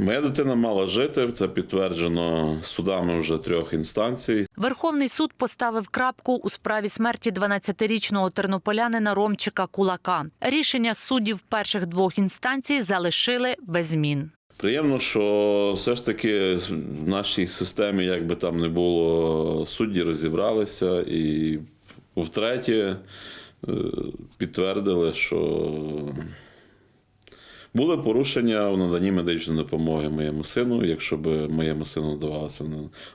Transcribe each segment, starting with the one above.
Моя дитина мала жити. Це підтверджено судами вже трьох інстанцій. Верховний суд поставив крапку у справі смерті 12-річного тернополянина Ромчика Кулака. Рішення суддів перших двох інстанцій залишили без змін. Приємно, що все ж таки в нашій системі, як би там не було, судді розібралися і втретє е, підтвердили, що були порушення в наданні медичної допомоги моєму сину. Якщо б моєму сину давалася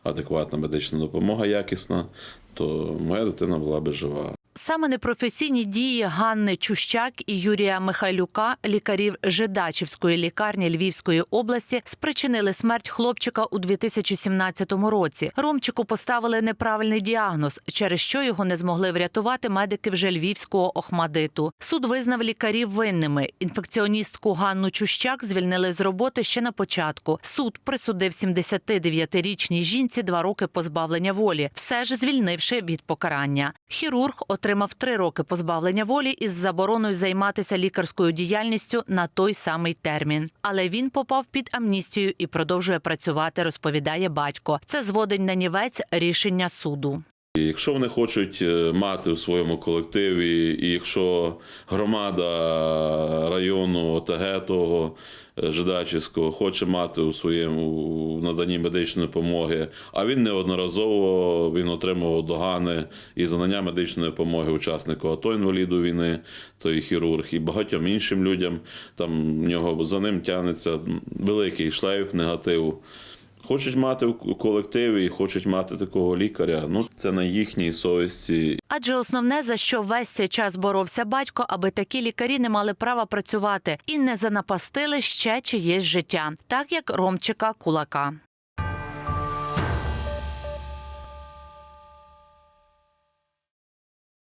адекватна медична допомога якісна, то моя дитина була би жива. Саме непрофесійні дії Ганни Чущак і Юрія Михайлюка, лікарів Жидачівської лікарні Львівської області, спричинили смерть хлопчика у 2017 році. Ромчику поставили неправильний діагноз, через що його не змогли врятувати медики вже Львівського охмадиту. Суд визнав лікарів винними. Інфекціоністку Ганну Чущак звільнили з роботи ще на початку. Суд присудив 79-річній жінці два роки позбавлення волі, все ж звільнивши від покарання. Хірург отримав три роки позбавлення волі із забороною займатися лікарською діяльністю на той самий термін. Але він попав під амністію і продовжує працювати, розповідає батько. Це зводить на нівець рішення суду. І якщо вони хочуть е, мати у своєму колективі, і якщо громада району ОТГ того е, Жидачівського хоче мати у своєму наданні медичної допомоги, а він неодноразово він отримував догани і за медичної допомоги учаснику АТО інваліду війни, той хірург, і багатьом іншим людям. Там в нього за ним тягнеться великий шлейф негативу. Хочуть мати у колективі і хочуть мати такого лікаря. Ну це на їхній совісті. Адже основне за що весь цей час боровся батько, аби такі лікарі не мали права працювати і не занапастили ще чиєсь життя, так як Ромчика Кулака.